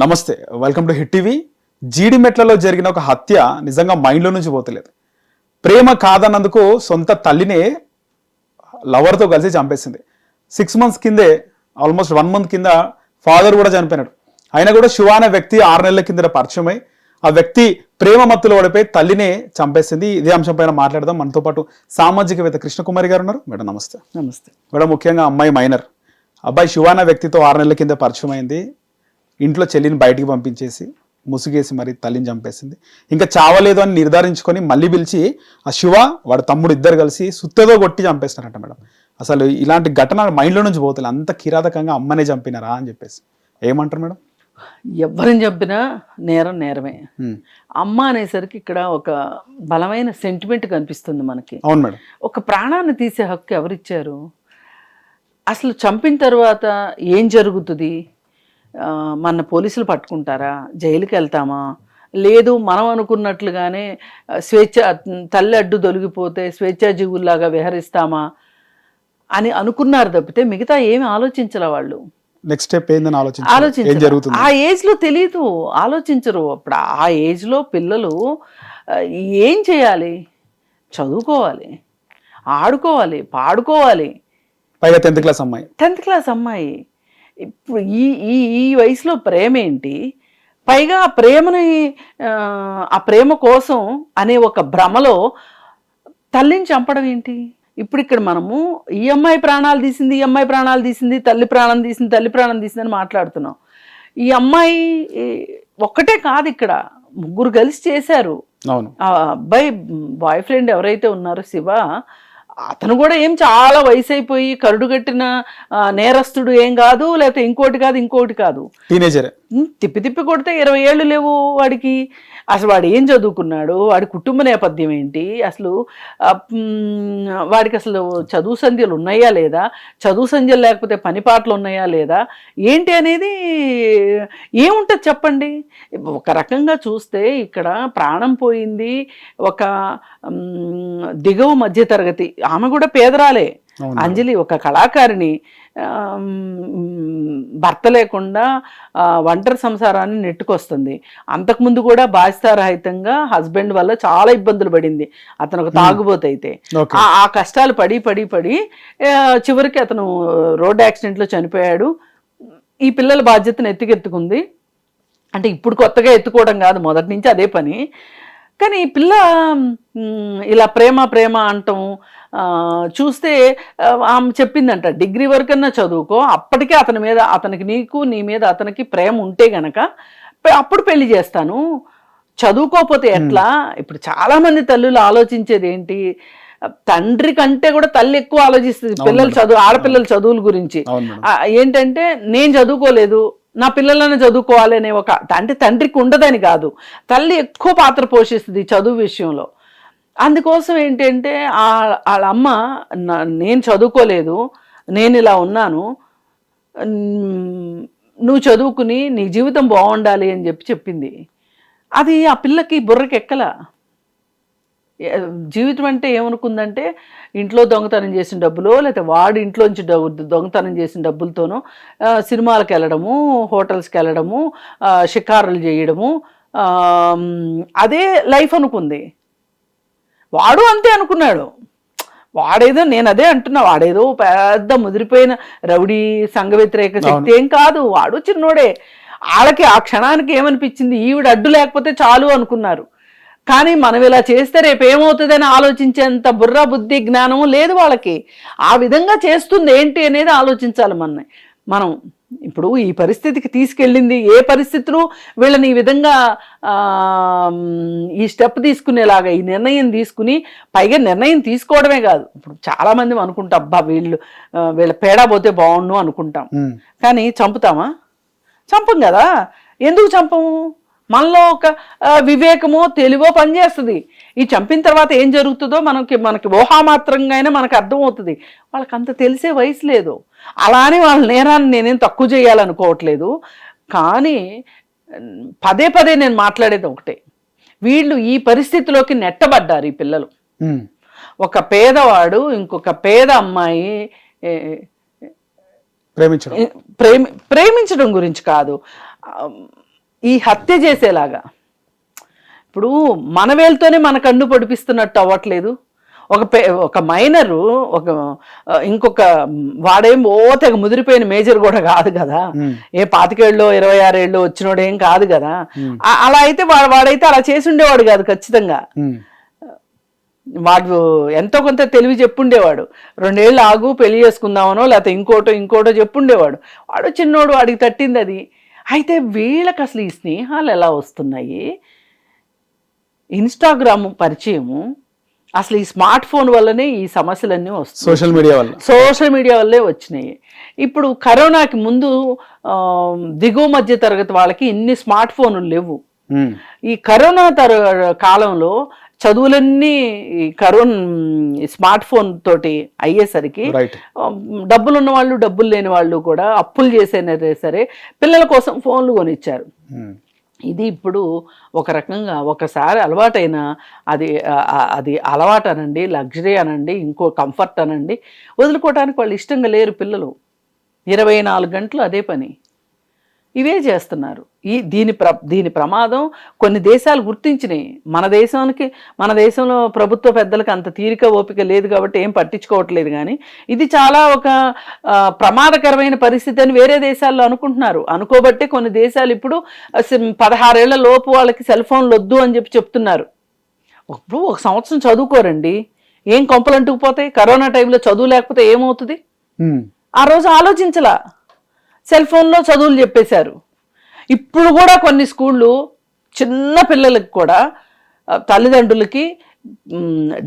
నమస్తే welcome to hit TV జీడిమెట్లలో జరిగిన ఒక హత్య నిజంగా మైండ్లో నుంచి పోతలేదు. ప్రేమ కాదన్నందుకు సొంత తల్లినే లవర్తో కలిసి చంపేసింది. సిక్స్ మంత్స్ కిందే ఆల్మోస్ట్ వన్ మంత్ కింద ఫాదర్ కూడా చనిపోయినాడు. అయినా కూడా శివ అనే వ్యక్తి ఆరు నెలల కింద పరిచయమై ఆ వ్యక్తి ప్రేమ మత్తులో ఓడిపోయి తల్లినే చంపేసింది. ఇదే అంశం పైన మాట్లాడదాం. మనతో పాటు సామాజికవేత్త కృష్ణకుమారి గారు ఉన్నారు. మేడం నమస్తే. నమస్తే. మేడం ముఖ్యంగా అమ్మాయి మైనర్. అబ్బాయి శివ అనే వ్యక్తితో ఆరు నెలల కింద పరిచయం అయింది ఇంట్లో చెల్లిని బయటికి పంపించేసి ముసుగేసి మరి తల్లిని చంపేసింది. ఇంకా చావలేదు అని నిర్ధారించుకొని మళ్ళీ పిలిచి ఆ శివ వాడు తమ్ముడు ఇద్దరు కలిసి సుత్తతో కొట్టి చంపేస్తున్నారంట మేడం. అసలు ఇలాంటి ఘటన మైండ్లో నుంచి పోతుంది అంత కిరాతకంగా అమ్మనే చంపినారా? అని చెప్పేసి. ఏమంటారు మేడం? ఎవరిని చెప్పినా నేరం నేరమే. అమ్మ అనేసరికి ఇక్కడ ఒక బలమైన సెంటిమెంట్ కనిపిస్తుంది మనకి. అవును మేడం. ఒక ప్రాణాన్ని తీసే హక్కు ఎవరిచ్చారు? అసలు చంపిన తర్వాత ఏం జరుగుతుంది? మన పోలీసులు పట్టుకుంటారా? జైలుకి వెళ్తామా? లేదు మనం అనుకున్నట్లుగానే స్వేచ్ఛ తల్లి అడ్డు దొలిగిపోతే స్వేచ్ఛాజీవుల్లాగా విహరిస్తామా అని అనుకున్నారు తప్పితే మిగతా ఏమి ఆలోచించలే వాళ్ళు? నెక్స్ట్ స్టెప్ ఏందని ఆలోచించరు. జరుగుతుంది? ఆ ఏజ్లో తెలియదు ఆలోచించరు. అప్పుడు ఆ ఏజ్లో పిల్లలు ఏం చేయాలి? చదువుకోవాలి. ఆడుకోవాలి. పాడుకోవాలి. పైగా టెన్త్ క్లాస్ అమ్మాయి. టెన్త్ క్లాస్ అమ్మాయి. ఇప్పుడు ఈ ఈ ఈ వయసులో ప్రేమ ఏంటి పైగా ఆ ప్రేమని ఆ, ప్రేమ కోసం అనే ఒక భ్రమలో తల్లిని చంపడం ఏంటి? ఇప్పుడు ఇక్కడ మనము ఈ అమ్మాయి ప్రాణాలు తీసింది ఈ అమ్మాయి ప్రాణాలు తీసింది తల్లి ప్రాణం తీసింది తల్లి ప్రాణం తీసింది అని మాట్లాడుతున్నాం. ఈ అమ్మాయి ఒక్కటే కాదు ఇక్కడ. ముగ్గురు కలిసి చేశారు. అవును. అబ్బాయి బాయ్ ఫ్రెండ్ ఎవరైతే ఉన్నారో శివ అతను కూడా ఏం చాలా వయసు అయిపోయి కరుడు కట్టిన నేరస్తుడు ఏం కాదు లేకపోతే ఇంకోటి కాదు ఇంకోటి కాదు. టీనేజరే తిప్పి తిప్పి కొడితే ఇరవై ఏళ్ళు లేవు వాడికి. అసలు వాడు ఏం చదువుకున్నాడు? వాడి కుటుంబ నేపథ్యం ఏంటి? అసలు వాడికి అసలు చదువు సంధ్యలు ఉన్నాయా లేదా? చదువు సంధ్యలు లేకపోతే పని పాటలు ఉన్నాయా లేదా? ఏంటి అనేది ఏముంటుంది చెప్పండి? ఒక రకంగా చూస్తే ఇక్కడ ప్రాణం పోయింది ఒక దిగవ దిగువ మధ్య తరగతి ఆమె కూడా పేదరాలే. అంజలి ఒక కళాకారిణి భర్త లేకుండా ఒంటరి సంసారాన్ని నెట్టుకొస్తుంది. అంతకుముందు కూడా బాధ్యతారహితంగా హస్బెండ్ వల్ల చాలా ఇబ్బందులు పడింది. అతను ఒక తాగుబోతు అయితే. ఓకే. ఆ కష్టాలు పడి పడి పడి చివరికి అతను రోడ్ యాక్సిడెంట్లో చనిపోయాడు. ఈ పిల్లల బాధ్యతను ఎత్తికెత్తుకుంది. అంటే ఇప్పుడు కొత్తగా ఎత్తుకోవడం కాదు మొదటి నుంచి అదే పని. కానీ ఈ పిల్ల ఇలా ప్రేమ ప్రేమ అంటాం చూస్తే ఆమె చెప్పిందంట డిగ్రీ వరకన్నా చదువుకో అప్పటికే అతని మీద అతనికి నీకు నీ మీద అతనికి ప్రేమ ఉంటే గనక అప్పుడు పెళ్ళి చేస్తాను. చదువుకోకపోతే ఎట్లా? ఇప్పుడు చాలా మంది తల్లులు ఆలోచించేది ఏంటి తండ్రి కంటే కూడా తల్లి ఎక్కువ ఆలోచిస్తుంది పిల్లలు చదువు ఆడపిల్లల చదువుల గురించి. ఏంటంటే నేను చదువుకోలేదు నా పిల్లలను చదువుకోవాలి అనే ఒక అంటే తండ్రికి ఉండదని కాదు తల్లి ఎక్కువ పాత్ర పోషిస్తుంది చదువు విషయంలో. అందుకోసం ఏంటంటే వాళ్ళ అమ్మ నేను చదువుకోలేదు నేను ఇలా ఉన్నాను నువ్వు చదువుకుని నీ జీవితం బాగుండాలి అని చెప్పి చెప్పింది. అది ఆ పిల్లకి బుర్రకి ఎక్కల జీవితం అంటే ఏమనుకుందంటే ఇంట్లో దొంగతనం చేసిన డబ్బులో లేకపోతే వాడు ఇంట్లోంచి డబ్బు దొంగతనం చేసిన డబ్బులతోనూ సినిమాలకు వెళ్ళడము హోటల్స్కి వెళ్ళడము షికారులు చేయడము అదే లైఫ్ అనుకుంది. వాడు అంతే అనుకున్నాడు. వాడేదో నేను అదే అంటున్నా వాడేదో పెద్ద ముదిరిపోయిన రౌడీ సంఘ వ్యతిరేక శక్తి ఏం కాదు. వాడు చిన్నోడే. వాళ్ళకి ఆ క్షణానికి ఏమనిపించింది? ఈవిడ అడ్డు లేకపోతే చాలు అనుకున్నారు. కానీ మనం ఇలా చేస్తే రేపు ఏమవుతుందని ఆలోచించేంత బుర్ర బుద్ధి జ్ఞానము లేదు వాళ్ళకి. ఆ విధంగా చేస్తుంది ఏంటి అనేది ఆలోచించాలి మన మనం ఇప్పుడు ఈ పరిస్థితికి తీసుకెళ్ళింది ఏ పరిస్థితులు? వీళ్ళని ఈ విధంగా ఈ స్టెప్ తీసుకునేలాగా ఈ నిర్ణయం తీసుకుని పైగా నిర్ణయం తీసుకోవడమే కాదు. ఇప్పుడు చాలా మంది అనుకుంటాం అబ్బా వీళ్ళు వీళ్ళ పేడా పోతే బాగుండు అనుకుంటాం. కానీ చంపుతామా? చంపం కదా. ఎందుకు చంపము? మనలో ఒక వివేకమో తెలివో పనిచేస్తుంది. ఈ చంపిన తర్వాత ఏం జరుగుతుందో మనకి మనకి ఊహామాత్రంగా అయినా మనకు అర్థమవుతుంది. వాళ్ళకి అంత తెలిసే వయసు లేదు. అలానే వాళ్ళ నేరాన్ని నేనేం తక్కువ చేయాలనుకోవట్లేదు. కానీ పదే పదే నేను మాట్లాడేది ఒకటే. వీళ్ళు ఈ పరిస్థితిలోకి నెట్టబడ్డారు ఈ పిల్లలు. ఒక పేదవాడు ఇంకొక పేద అమ్మాయి ప్రేమించడం. ప్రేమి ప్రేమించడం గురించి కాదు. ఈ హత్య చేసేలాగా. ఇప్పుడు మన వేలుతోనే మన కన్ను పొడిపిస్తున్నట్టు అవ్వట్లేదు. ఒక పే ఒక మైనరు ఒక ఇంకొక వాడేం ఓ తెగ ముదిరిపోయిన మేజర్ కూడా కాదు కదా. ఏ పాతికేళ్ళు ఇరవై ఆరేళ్ళు వచ్చినోడు కాదు కదా. అలా అయితే వాడు వాడైతే అలా చేసి ఉండేవాడు కాదు ఖచ్చితంగా. వాడు ఎంతో కొంత తెలివి చెప్పుండేవాడు. రెండేళ్ళు ఆగు పెళ్ళి చేసుకుందామనో లేకపోతే ఇంకోటో ఇంకోటో చెప్పుండేవాడు. వాడు చిన్నోడు వాడికి తట్టింది అది అయితే వీళ్ళకి అసలు ఈ స్నేహాలు ఎలా వస్తున్నాయి? ఇన్స్టాగ్రామ్ పరిచయము అసలు ఈ స్మార్ట్ ఫోన్ వల్లనే ఈ సమస్యలన్నీ వస్తున్నాయి. సోషల్ మీడియా వల్ల. సోషల్ మీడియా వల్లే వచ్చినాయి. ఇప్పుడు కరోనాకి ముందు దిగువ మధ్య తరగతి వాళ్ళకి ఇన్ని స్మార్ట్ ఫోన్లు లేవు. ఈ కరోనా తర కాలంలో చదువులన్నీ ఈ కరోనా స్మార్ట్ ఫోన్ తోటి అయ్యేసరికి డబ్బులు ఉన్న వాళ్ళు డబ్బులు లేని వాళ్ళు కూడా అప్పులు చేసేనదే సరే పిల్లల కోసం ఫోన్లు కొనిచ్చారు. ఇది ఇప్పుడు ఒక రకంగా ఒకసారి అలవాటైన అది అది అలవాటు అనండి లగ్జరీ అనండి ఇంకో కంఫర్ట్ అనండి వదులుకోవడానికి వాళ్ళు ఇష్టంగా లేరు పిల్లలు. ఇరవై నాలుగు గంటలు అదే పని. ఇవే చేస్తున్నారు. ఈ దీని ప్ర దీని ప్రమాదం కొన్ని దేశాలు గుర్తించినాయి. మన దేశానికి మన దేశంలో ప్రభుత్వ పెద్దలకు అంత తీరిక ఓపిక లేదు కాబట్టి ఏం పట్టించుకోవట్లేదు కానీ ఇది చాలా ఒక ప్రమాదకరమైన పరిస్థితి అని వేరే దేశాల్లో అనుకుంటున్నారు. అనుకోబట్టే కొన్ని దేశాలు ఇప్పుడు పదహారేళ్ళ లోపు వాళ్ళకి సెల్ ఫోన్లు వద్దు అని చెప్పి చెప్తున్నారు. ఇప్పుడు ఒక సంవత్సరం చదువుకోరండి. ఏం కొంపలు అంటుకుపోతాయి? కరోనా టైంలో చదువు లేకపోతే ఏమవుతుంది. ఆ రోజు ఆలోచించలా. సెల్ ఫోన్లో చదువులు చెప్పేశారు. ఇప్పుడు కూడా కొన్ని స్కూళ్ళు చిన్న పిల్లలకి కూడా తల్లిదండ్రులకి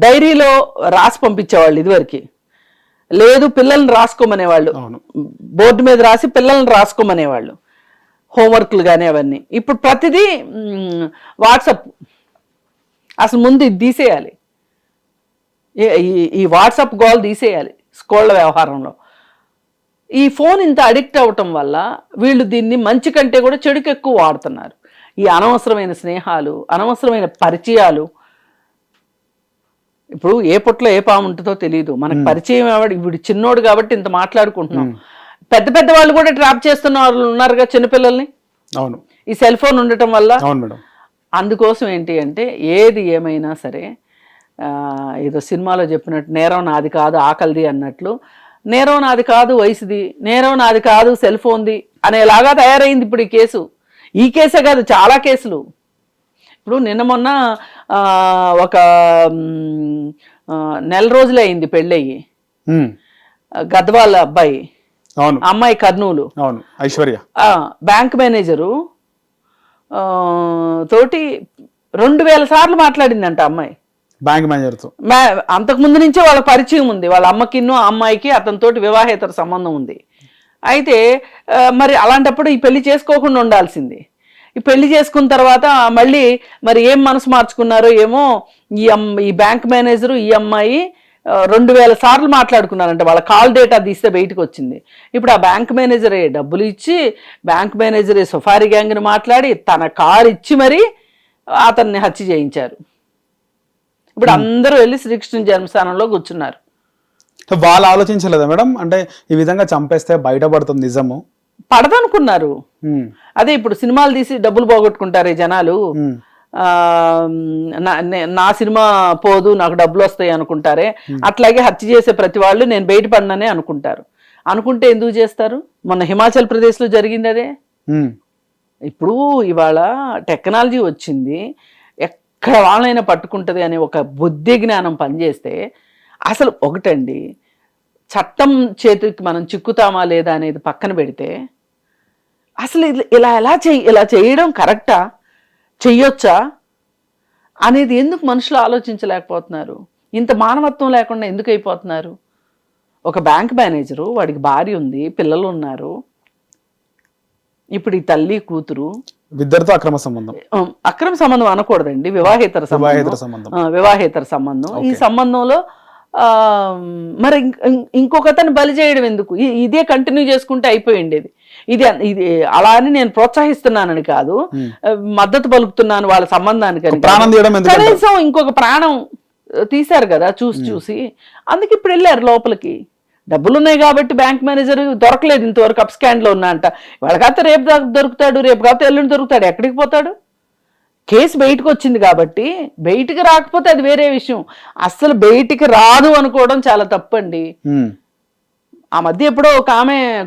డైరీలో రాసి పంపించేవాళ్ళు ఇదివరకు. లేదు పిల్లల్ని రాసుకోమనేవాళ్ళు. బోర్డు మీద రాసి పిల్లల్ని రాసుకోమనేవాళ్ళు. హోంవర్క్లు కానీ అవన్నీ. ఇప్పుడు ప్రతిదీ వాట్సప్. అసలు ముందు ఇది తీసేయాలి. ఈ వాట్సాప్ గోల్ తీసేయాలి స్కూళ్ళ వ్యవహారంలో. ఈ ఫోన్ ఇంత అడిక్ట్ అవ్వటం వల్ల వీళ్ళు దీన్ని మంచి కంటే కూడా చెడుకు ఎక్కువ వాడుతున్నారు. ఈ అనవసరమైన స్నేహాలు అనవసరమైన పరిచయాలు ఇప్పుడు ఏ పుట్లో ఏ పాము ఉంటుందో తెలియదు మనకు పరిచయం ఎవడు? ఇప్పుడు చిన్నోడు కాబట్టి ఇంత మాట్లాడుకుంటున్నాం. పెద్ద పెద్ద వాళ్ళు కూడా ట్రాప్ చేస్తున్న వాళ్ళు ఉన్నారుగా చిన్నపిల్లల్ని? అవును. ఈ సెల్ ఫోన్ ఉండటం వల్ల? అవును మేడం. అందుకోసం ఏంటి అంటే ఏది ఏమైనా సరే ఏదో సినిమాలో చెప్పినట్టు నేరం నాది కాదు ఆకలిది అన్నట్లు నేరం నాది కాదు వయసుది నేరం నాది కాదు సెల్ ఫోన్ది అనేలాగా తయారైంది ఇప్పుడు ఈ కేసు. ఈ కేసే కాదు చాలా కేసులు. ఇప్పుడు నిన్న మొన్న ఒక నెల రోజులే అయింది పెళ్ళయి. ఉమ్. గద్వాల అబ్బాయి. అవును. అమ్మాయి కర్నూలు. అవును ఐశ్వర్య. Bank manager. తోటి రెండు వేల సార్లు మాట్లాడిందంట అమ్మాయి. బ్యాంక్ మేనేజర్తో. అంతకు ముందు నుంచే వాళ్ళ పరిచయం ఉంది. వాళ్ళ అమ్మకిన్ను ఆ అమ్మాయికి అతనితోటి వివాహేతర సంబంధం ఉంది. అయితే మరి అలాంటప్పుడు ఈ పెళ్ళి చేసుకోకుండా ఉండాల్సింది. ఈ పెళ్ళి చేసుకున్న తర్వాత మళ్ళీ మరి ఏం మనసు మార్చుకున్నారో ఏమో ఈ అమ్మ ఈ బ్యాంక్ మేనేజరు ఈ అమ్మాయి రెండు వేల సార్లు మాట్లాడుకున్నారంట. వాళ్ళ కాల్ డేటా తీస్తే బయటకు వచ్చింది. ఇప్పుడు ఆ బ్యాంక్ మేనేజరే డబ్బులు ఇచ్చి బ్యాంక్ మేనేజరే సుఫారీ గ్యాంగ్ని మాట్లాడి తన కార్ ఇచ్చి మరీ అతన్ని హత్య చేయించారు. ఇప్పుడు అందరూ వెళ్ళి శ్రీకృష్ణ జన్మస్థానంలో కూర్చున్నారు. వాళ్ళు ఆలోచించలేదా మేడం? అంటే ఈ విధంగా చంపేస్తే బయటపడుతుంది నిజము. పడదనుకున్నారు. ఉమ్. అదే ఇప్పుడు సినిమాలు తీసి డబ్బులు పోగొట్టుకుంటారు ఈ జనాలు. ఆ, నా- సినిమా పోదు నాకు డబ్బులు వస్తాయి అనుకుంటారే. అట్లాగే హత్య చేసే ప్రతి వాళ్ళు నేను బయటపడిననే అనుకుంటారు. అనుకుంటే ఎందుకు చేస్తారు? మొన్న హిమాచల్ ప్రదేశ్లో జరిగింది అదే. ఇప్పుడు ఇవాళ టెక్నాలజీ వచ్చింది. ఎక్కడ వాళ్ళైనా పట్టుకుంటుంది అనే ఒక బుద్ధి జ్ఞానం పనిచేస్తే అసలు ఒకటండి చట్టం చేతికి మనం చిక్కుతామా లేదా అనేది పక్కన పెడితే అసలు ఇది- ఇలా ఎలా చెయ్యి ఇలా చేయడం కరెక్టా? చెయ్యొచ్చా? అనేది ఎందుకు మనుషులు ఆలోచించలేకపోతున్నారు? ఇంత మానవత్వం లేకుండా ఎందుకు అయిపోతున్నారు? ఒక బ్యాంక్ మేనేజరు వాడికి భార్య ఉంది పిల్లలు ఉన్నారు. ఇప్పుడు ఈ తల్లి కూతురు ఇద్దరితో అక్రమ సంబంధం. అక్రమ సంబంధం అనకూడదండి. వివాహేతర సంబంధం. వివాహేతర సంబంధం. ఈ. సంబంధంలో ఆ, మరి ఇంక- ఇం- ఇంకొకతను బలి చేయడం ఎందుకు? ఇదే కంటిన్యూ చేసుకుంటే అయిపోయి ఉండేది ఇది ఇది అలా అని నేను ప్రోత్సహిస్తున్నానని కాదు. మద్దతు పలుకుతున్నాను వాళ్ళ సంబంధానికి? కనీసం ఇంకొక ప్రాణం తీశారు కదా చూసి చూసి. అందుకే ఇప్పుడు వెళ్ళారు లోపలికి. డబ్బులు ఉన్నాయి కాబట్టి బ్యాంక్ మేనేజర్ దొరకలేదు ఇంతవరకు అప్ స్కాండ్లో ఉన్నా అంట వాళ్ళకైతే రేపు దొరుకుతాడు రేపు కాకపోతే ఎల్లుండి దొరుకుతాడు ఎక్కడికి పోతాడు? కేసు బయటకు వచ్చింది కాబట్టి బయటికి రాకపోతే అది వేరే విషయం. అస్సలు బయటికి రాదు అనుకోవడం చాలా తప్పండి. ఆ మధ్య ఎప్పుడో ఒక ఆమె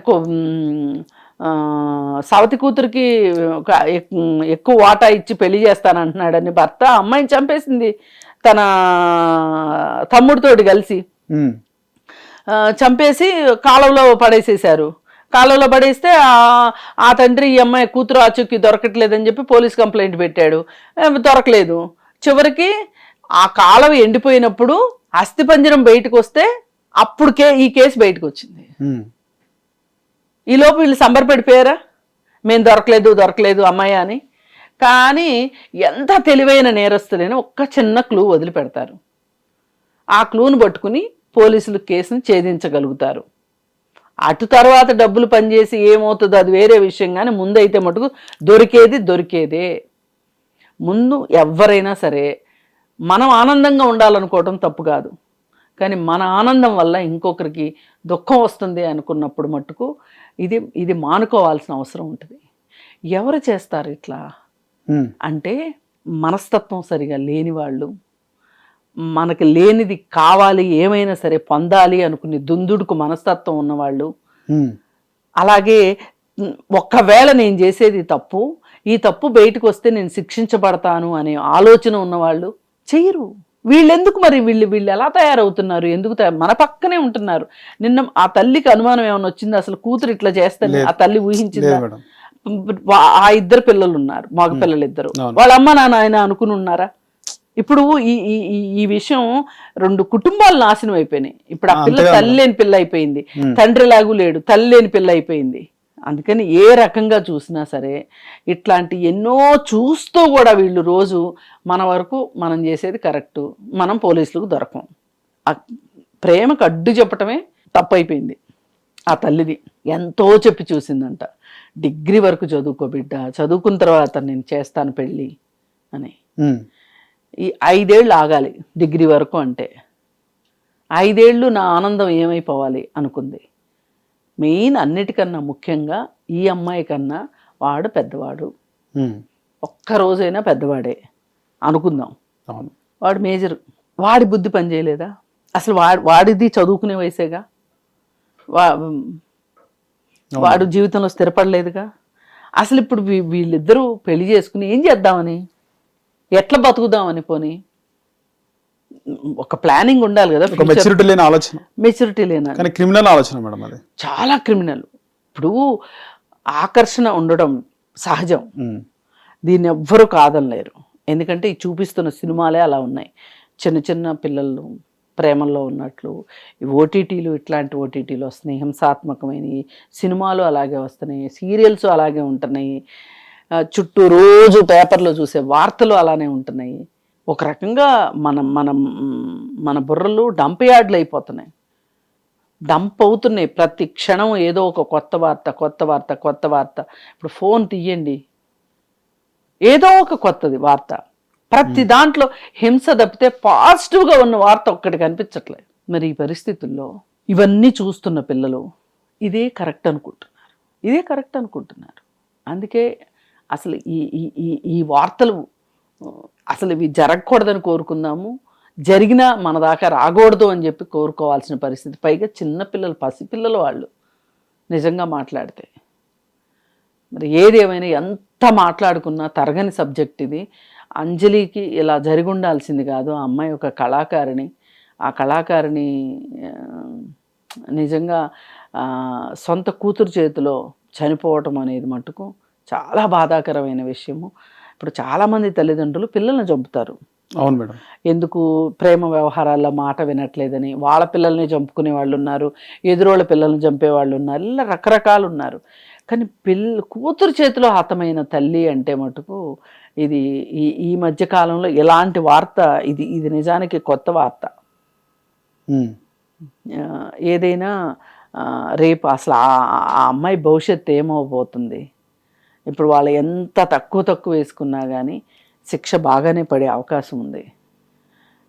సవతి కూతురికి ఒక ఎక్- ఎక్కువ వాటా ఇచ్చి పెళ్ళి చేస్తానంటున్నాడని భర్త అమ్మాయిని చంపేసింది తన తమ్ముడితోటి కలిసి. చంపేసి కాలువలో పడేసేశారు. కాలువలో పడేస్తే ఆ- తండ్రి ఈ అమ్మాయి కూతురు ఆచూకీ దొరకట్లేదని చెప్పి పోలీస్ కంప్లైంట్ పెట్టాడు. దొరకలేదు. చివరికి ఆ కాలువ ఎండిపోయినప్పుడు అస్థిపంజరం బయటకు వస్తే అప్పుడు కే ఈ కేసు బయటకు వచ్చింది ఉమ్, ఈ లోపు వీళ్ళు సంబరపడిపోయారా? మేము దొరకలేదు దొరకలేదు అమ్మాయి అని. కానీ ఎంత తెలివైన నేరస్తులైనా ఒక్క చిన్న క్లూ వదిలిపెడతారు. ఆ క్లూను పట్టుకుని పోలీసులు కేసును ఛేదించగలుగుతారు. అటు తర్వాత డబ్బులు పనిచేసి ఏమవుతుందో? అది వేరే విషయం కానీ ముందైతే మటుకు దొరికేది దొరికేదే. ముందు ఎవరైనా సరే మనం ఆనందంగా ఉండాలనుకోవటం తప్పు కాదు. కానీ మన ఆనందం వల్ల ఇంకొకరికి దుఃఖం వస్తుంది అనుకున్నప్పుడు మట్టుకు ఇది ఇది మానుకోవాల్సిన అవసరం ఉంటుంది. ఎవరు చేస్తారు ఇట్లా? అంటే మనస్తత్వం సరిగా లేని వాళ్ళు మనకి లేనిది కావాలి ఏమైనా సరే పొందాలి అనుకునే దుందుడుకు మనస్తత్వం ఉన్నవాళ్ళు. అలాగే ఒక్కవేళ నేను చేసేది తప్పు ఈ తప్పు బయటకు వస్తే నేను శిక్షించబడతాను అనే ఆలోచన ఉన్నవాళ్ళు చెయ్యరు. వీళ్ళెందుకు మరి వీళ్ళు వీళ్ళు ఎలా తయారవుతున్నారు? ఎందుకు మన పక్కనే ఉంటున్నారు. నిన్న ఆ తల్లికి అనుమానం ఏమైనా వచ్చింది? అసలు కూతురు ఇట్లా చేస్తాను ఆ తల్లి ఊహించిందా? ఆ ఇద్దరు పిల్లలు ఉన్నారు మగ పిల్లలు ఇద్దరు. వాళ్ళ అమ్మ నాన్న ఆయన అనుకుని ఉన్నారా? ఇప్పుడు ఈ ఈ విషయం రెండు కుటుంబాలు నాశనం అయిపోయినాయి. ఇప్పుడు ఆ పిల్ల తల్లి లేని పిల్ల అయిపోయింది. తండ్రి లాగు లేడు తల్లి లేని పిల్ల అయిపోయింది. అందుకని ఏ రకంగా చూసినా సరే ఇట్లాంటి ఎన్నో చూస్తూ కూడా వీళ్ళు రోజు మన వరకు మనం చేసేది కరెక్ట్. మనం పోలీసులకు దొరకం. ఆ ప్రేమకు అడ్డు చెప్పటమే తప్పైపోయింది. ఆ తల్లిది ఎంతో చెప్పి చూసిందంట. డిగ్రీ వరకు చదువుకో బిడ్డ చదువుకున్న తర్వాత నేను చేస్తాను పెళ్ళి అని. ఈ ఐదేళ్ళు ఆగాలి డిగ్రీ వరకు అంటే. ఐదేళ్ళు నా ఆనందం ఏమైపోవాలి అనుకుంది. మెయిన్ అన్నిటికన్నా ముఖ్యంగా ఈ అమ్మాయి కన్నా వాడు పెద్దవాడు. ఉమ్, ఒక్క రోజైనా పెద్దవాడే అనుకుందాం. అవును. వాడు మేజర్. వాడి బుద్ధి పని చేయలేదా? అసలు వాడి వాడిది చదువుకునే వయసేగా? వా వాడు జీవితంలో స్థిరపడలేదుగా? అసలు ఇప్పుడు వీళ్ళిద్దరూ పెళ్ళి చేసుకుని ఏం చేద్దామని? ఎట్లా బతుకుదామని పోని? ఒక ప్లానింగ్ ఉండాలి కదా ఒక మెచ్యూరిటీ లేని ఆలోచన. మెచ్యూరిటీ లేన కానీ క్రిమినల్ ఆలోచన మేడం అది. చాలా క్రిమినల్ ఇప్పుడు ఆకర్షణ ఉండడం సహజం. దీన్ని ఎవ్వరూ కాదనలేరు. ఎందుకంటే ఈ చూపిస్తున్న సినిమాలే అలా ఉన్నాయి. చిన్న చిన్న పిల్లలు ప్రేమల్లో ఉన్నట్లు ఓటీటీలు ఇట్లాంటి ఓటీటీలు వస్తున్నాయి. హింసాత్మకమైన సినిమాలు అలాగే వస్తున్నాయి. సీరియల్స్ అలాగే ఉంటున్నాయి. చుట్టూ రోజు పేపర్లో చూసే వార్తలు అలానే ఉంటున్నాయి. ఒక రకంగా మనం మనం మన బుర్రలు డంప్ యార్డ్లు అయిపోతున్నాయి. డంప్ అవుతున్నాయి ప్రతి క్షణం ఏదో ఒక కొత్త వార్త కొత్త వార్త కొత్త వార్త. ఇప్పుడు ఫోన్ తీయండి. ఏదో ఒక కొత్తది వార్త. ప్రతి దాంట్లో హింస తప్పితే పాజిటివ్గా ఉన్న వార్త ఒక్కటి కనిపించట్లేదు. మరి ఈ పరిస్థితుల్లో ఇవన్నీ చూస్తున్న పిల్లలు ఇదే కరెక్ట్ అనుకుంటున్నారు. ఇదే కరెక్ట్ అనుకుంటున్నారు. అందుకే అసలు ఈ ఈ ఈ ఈ వార్తలు అసలు ఇవి జరగకూడదని కోరుకుందాము. జరిగినా మన దాకా రాకూడదు అని చెప్పి కోరుకోవాల్సిన పరిస్థితి. పైగా చిన్నపిల్లలు పసిపిల్లలు వాళ్ళు నిజంగా మాట్లాడితే. మరి ఏదేమైనా ఎంత మాట్లాడుకున్నా తరగని సబ్జెక్ట్ ఇది. అంజలికి ఇలా జరిగి ఉండాల్సింది కాదు. ఆ అమ్మాయి ఒక కళాకారిణి. ఆ కళాకారిణి నిజంగా సొంత కూతురు చేతిలో చనిపోవటం అనేది మటుకు చాలా బాధాకరమైన విషయము. ఇప్పుడు చాలామంది తల్లిదండ్రులు పిల్లల్ని చంపుతారు. అవును మేడం. ఎందుకు? ప్రేమ వ్యవహారాల్లో మాట వినట్లేదని. వాళ్ళ పిల్లల్ని చంపుకునే వాళ్ళు ఉన్నారు. ఎదురోళ్ళ పిల్లల్ని చంపే వాళ్ళు ఉన్నారు. ఇలా రకరకాలు ఉన్నారు. కానీ పిల్ల కూతురు చేతిలో హతమైన తల్లి అంటే మటుకు ఇది ఈ ఈ మధ్య కాలంలో ఎలాంటి వార్త ఇది ఇది నిజానికి కొత్త వార్త. ఏదైనా రేపు అసలు ఆ ఆ అమ్మాయి భవిష్యత్తు ఏమవబోతుంది ఇప్పుడు వాళ్ళు ఎంత తక్కువ తక్కువ వేసుకున్నా కానీ శిక్ష బాగానే పడే అవకాశం ఉంది.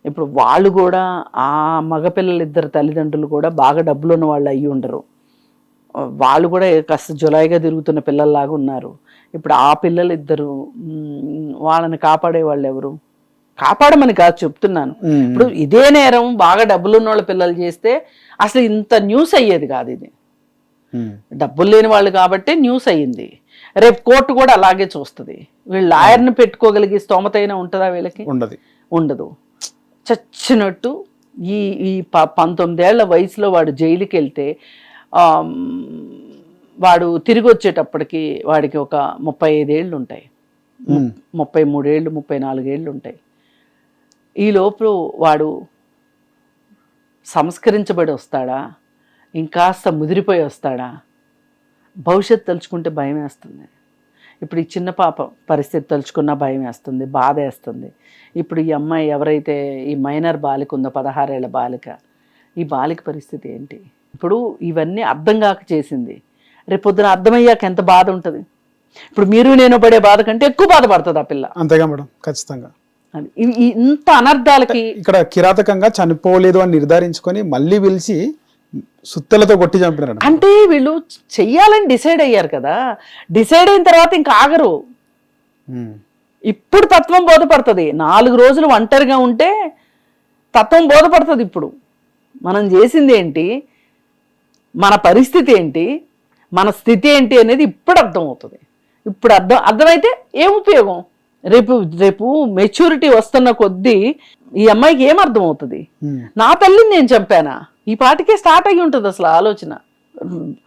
ఇప్పుడు వాళ్ళు కూడా ఆ మగపిల్లలు ఇద్దరు తల్లిదండ్రులు కూడా బాగా డబ్బులు ఉన్న వాళ్ళు అయ్యి ఉండరు. వాళ్ళు కూడా కాస్త జులాయిగా తిరుగుతున్న పిల్లల్లాగా ఉన్నారు. ఇప్పుడు ఆ పిల్లలు ఇద్దరు వాళ్ళని కాపాడే వాళ్ళు ఎవరు? కాపాడమని కాదు చెప్తున్నాను. ఇప్పుడు ఇదే నేరం బాగా డబ్బులు ఉన్న వాళ్ళ పిల్లలు చేస్తే అసలు ఇంత న్యూస్ అయ్యేది కాదు ఇది. డబ్బులు లేని వాళ్ళు కాబట్టి న్యూస్ అయ్యింది. రేపు కోర్టు కూడా అలాగే చూస్తుంది. వీళ్ళు లాయర్ని పెట్టుకోగలిగే స్తోమత అయినా ఉంటుందా వీళ్ళకి? ఉండదు. ఉండదు. చచ్చినట్టు ఈ ఈ ప పంతొమ్మిదేళ్ళ వయసులో వాడు జైలుకి వెళ్తే వాడు తిరిగి వచ్చేటప్పటికి వాడికి ఒక ముప్పై ఐదేళ్ళు ఉంటాయి. ముప్పై మూడేళ్ళు ముప్పై నాలుగేళ్ళు ఉంటాయి ఈ లోపు వాడు సంస్కరించబడి వస్తాడా? ఇంకాస్త ముదిరిపోయి వస్తాడా? భవిష్యత్తు తలుచుకుంటే భయం వేస్తుంది. ఇప్పుడు ఈ చిన్న పాప పరిస్థితి తలుచుకున్నా భయం వేస్తుంది బాధ వేస్తుంది. ఇప్పుడు ఈ అమ్మాయి ఎవరైతే ఈ మైనర్ బాలిక ఉందో పదహారేళ్ళ బాలిక ఈ బాలిక పరిస్థితి ఏంటి? ఇప్పుడు ఇవన్నీ అర్థం కాక చేసింది. రేపు పొద్దున అర్థమయ్యాక ఎంత బాధ ఉంటుంది? ఇప్పుడు మీరు నేను పడే బాధ కంటే ఎక్కువ బాధపడుతుంది ఆ పిల్ల. అంతేగా మేడం ఖచ్చితంగా. ఇంత అనర్థాలకి ఇక్కడ కిరాతకంగా చనిపోలేదు అని నిర్ధారించుకొని మళ్ళీ పిలిచి సుత్తెలతో కొట్టి చంపినారు అంటే వీళ్ళు చెయ్యాలని డిసైడ్ అయ్యారు కదా. డిసైడ్ అయిన తర్వాత ఇంకా ఆగరు. ఇప్పుడు తత్వం బోధపడుతుంది. నాలుగు రోజులు ఒంటరిగా ఉంటే తత్వం బోధపడుతుంది ఇప్పుడు. మనం చేసింది ఏంటి? మన పరిస్థితి ఏంటి? మన స్థితి ఏంటి అనేది ఇప్పుడు అర్థమవుతుంది. ఇప్పుడు అర్థం అర్థమైతే ఏం ఉపయోగం? రేపు రేపు మెచ్యూరిటీ వస్తున్న కొద్దీ ఈ అమ్మాయికి ఏం అర్థం అవుతుంది ఉమ్. నా తల్లిని నేను చంపానా? ఈ పాటికే స్టార్ట్ అయ్యి ఉంటుంది అసలు ఆలోచన.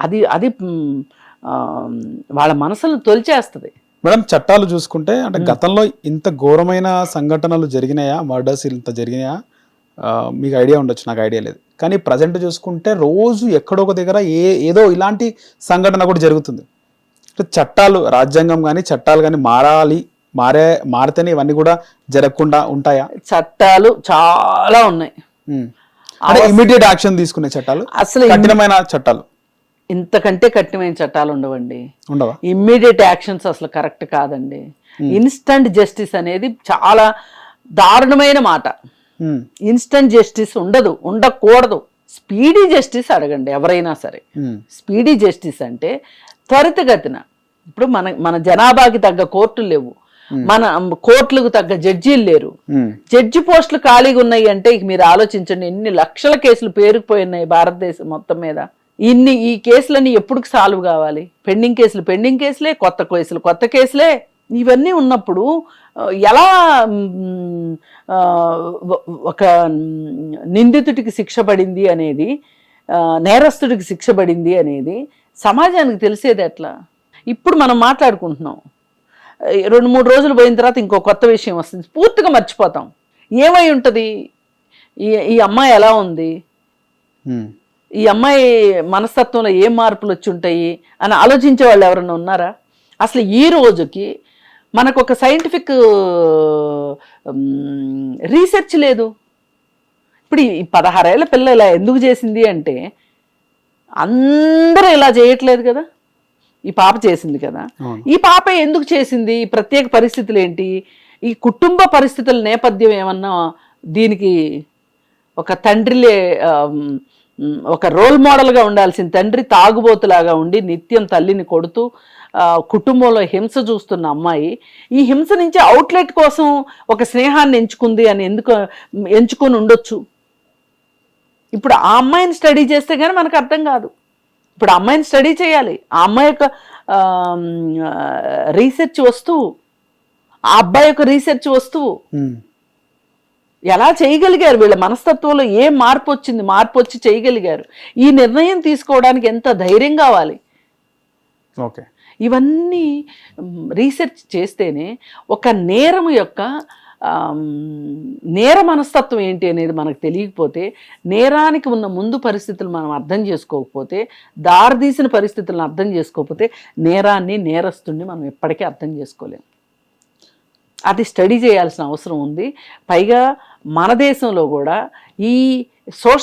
అది అది వాళ్ళ మనసులను తొలిచేస్తుంది. మేడం చట్టాలు చూసుకుంటే అంటే గతంలో ఇంత ఘోరమైన సంఘటనలు జరిగినాయా? మర్డర్స్ ఇంత జరిగినాయా? మీకు ఐడియా ఉండొచ్చు నాకు ఐడియా లేదు. కానీ ప్రజెంట్ చూసుకుంటే రోజు ఎక్కడో ఒక దగ్గర ఏ ఏదో ఇలాంటి సంఘటన కూడా జరుగుతుంది. చట్టాలు రాజ్యాంగం కానీ చట్టాలు కానీ మారాలి మారే మారితేనే ఇవన్నీ కూడా జరగకుండా ఉంటాయా? చట్టాలు చాలా ఉన్నాయి. ఇమీడియట్ యాక్షన్ తీసుకునే చట్టాలు అసలు కఠినమైన చట్టాలు? ఇంతకంటే కఠినమైన చట్టాలు ఉండవండి. ఉండవా? ఇమ్మీడియట్ యాక్షన్స్ అసలు కరెక్ట్ కాదండి. ఇన్స్టంట్ జస్టిస్ అనేది చాలా దారుణమైన మాట. ఇన్స్టంట్ జస్టిస్ ఉండదు ఉండకూడదు. స్పీడీ జస్టిస్ అడగండి ఎవరైనా సరే. స్పీడీ జస్టిస్ అంటే త్వరితగతిన. ఇప్పుడు మన మన జనాభాకి తగ్గ కోర్టులు లేవు. మన కోర్టులకు తగ్గ జడ్జీలు లేరు. జడ్జి పోస్టులు ఖాళీగా ఉన్నాయి అంటే ఇక మీరు ఆలోచించండి ఎన్ని లక్షల కేసులు పేరుకుపోయి ఉన్నాయి భారతదేశం మొత్తం మీద. ఇన్ని ఈ కేసులన్నీ ఎప్పుడు సాల్వ్ కావాలి? పెండింగ్ కేసులు పెండింగ్ కేసులే కొత్త కేసులు కొత్త కేసులే? ఇవన్నీ ఉన్నప్పుడు ఎలా ఒక నిందితుడికి శిక్ష పడింది అనేది నేరస్తుడికి శిక్ష పడింది అనేది సమాజానికి తెలిసేది ఎట్లా? ఇప్పుడు మనం మాట్లాడుకుంటున్నాం. రెండు మూడు రోజులు పోయిన తర్వాత ఇంకో కొత్త విషయం వస్తుంది. పూర్తిగా మర్చిపోతాం. ఏమై ఉంటుంది? ఈ ఈ అమ్మాయి ఎలా ఉంది. ఈ అమ్మాయి మనస్తత్వంలో ఏం మార్పులు వచ్చి ఉంటాయి? అని ఆలోచించే వాళ్ళు ఎవరైనా ఉన్నారా? అసలు ఈ రోజుకి మనకు ఒక సైంటిఫిక్ రీసెర్చ్ లేదు. ఇప్పుడు ఈ పదహారేళ్ళ పిల్ల ఇలా ఎందుకు చేసింది అంటే అందరూ ఇలా చేయట్లేదు కదా. ఈ పాప చేసింది కదా. ఈ పాప ఎందుకు చేసింది? ఈ ప్రత్యేక పరిస్థితులు ఏంటి? ఈ కుటుంబ పరిస్థితుల నేపథ్యం ఏమన్నా దీనికి ఒక తండ్రిలే ఒక రోల్ మోడల్గా ఉండాల్సిన తండ్రి తాగుబోతులాగా ఉండి నిత్యం తల్లిని కొడుతూ కుటుంబంలో హింస చూస్తున్న అమ్మాయి ఈ హింస నుంచి అవుట్లెట్ కోసం ఒక స్నేహాన్ని ఎంచుకుంది అని ఎందుకు ఎంచుకొని ఉండొచ్చు? ఇప్పుడు ఆ అమ్మాయిని స్టడీ చేస్తే కానీ మనకు అర్థం కాదు. ఇప్పుడు అమ్మాయిని స్టడీ చేయాలి. ఆ అమ్మాయి యొక్క రీసెర్చ్ వస్తువు. ఆ అబ్బాయి యొక్క రీసెర్చ్ వస్తువు. ఎలా చేయగలిగారు వీళ్ళ మనస్తత్వంలో ఏ మార్పు వచ్చింది? మార్పు వచ్చి చేయగలిగారు. ఈ నిర్ణయం తీసుకోవడానికి ఎంత ధైర్యం కావాలి? ఓకే. ఇవన్నీ రీసెర్చ్ చేస్తేనే ఒక నేరం యొక్క నేర మనస్తత్వం ఏంటి అనేది మనకు తెలియకపోతే నేరానికి ఉన్న ముందు పరిస్థితులు మనం అర్థం చేసుకోకపోతే దారితీసిన పరిస్థితులను అర్థం చేసుకోకపోతే నేరాన్ని నేరస్తుడిని మనం ఎప్పటికీ అర్థం చేసుకోలేము అది స్టడీ చేయాల్సిన అవసరం ఉంది. పైగా మన దేశంలో కూడా ఈ సోషల్